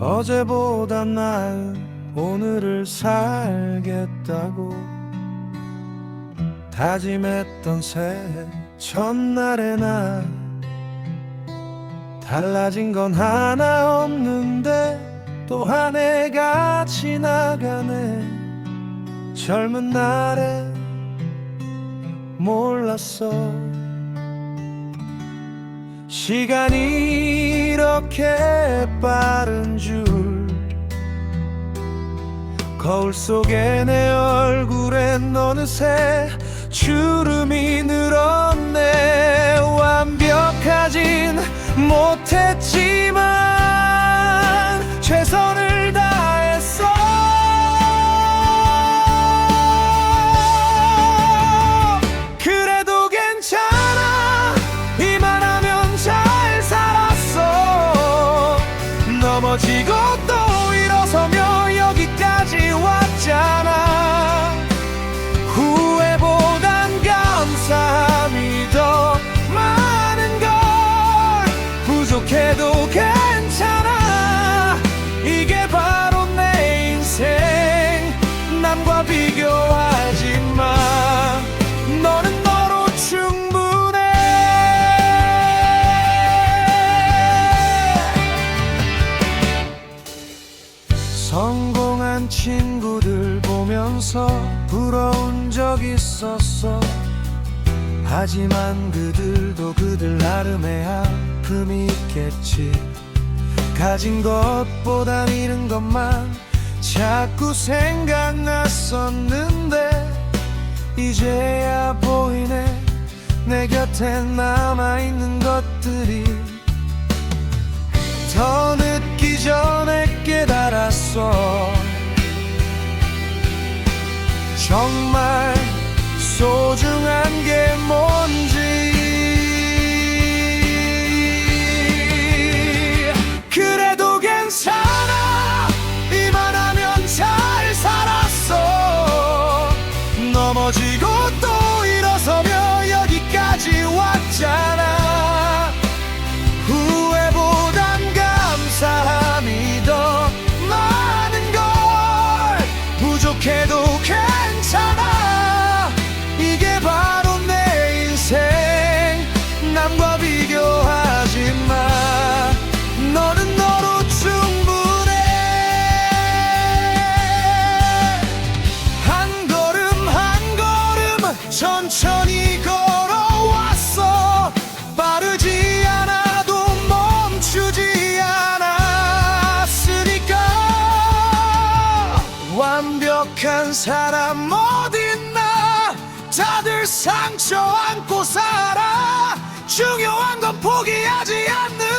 어제보다 나은 오늘을 살겠다고 다짐했던 새해 첫날의 나 달라진 건 하나 없는데 또 한 해가 지나가네. 젊은 날에 몰랐어 시간이 이렇게 빠른 줄 거울 속에 내 얼굴엔 어느새 주름이 늘었네. 완벽하진 못했지만 보면서 부러운 적 있었어. 하지만 그들도 그들 나름의 아픔이 있겠지. 가진 것보단 잃은 것만 자꾸 생각났었는데 이제야 보이네. 내 곁에 남아있는 것들이 더 늦기 전에 깨달았어 정말 소중한 게 뭔지. 그래도 괜찮아. 이만 하면 잘 살았어. 넘어지고 또 일어서며 여기까지 왔잖아. 후회보단 감사함이 더 많은 걸. 부족해도 천천히 걸어왔어. 빠르지 않아도 멈추지 않았으니까. 완벽한 사람 어딨나? 다들 상처 안고 살아. 중요한 건 포기하지 않는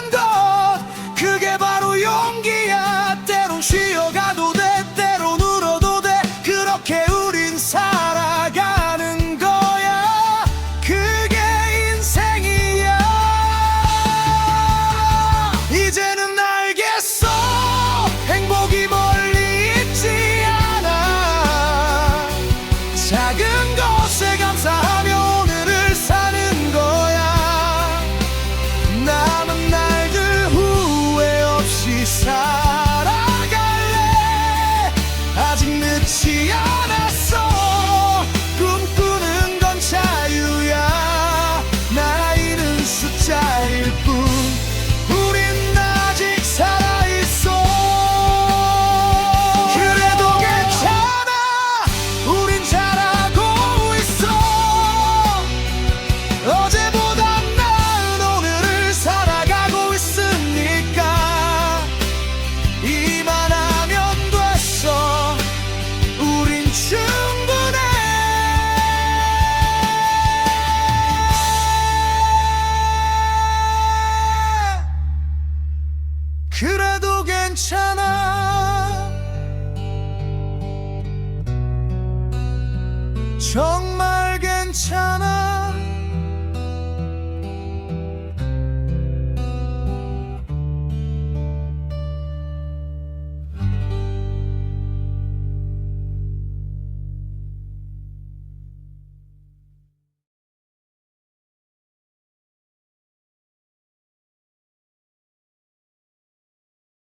괜찮아 정말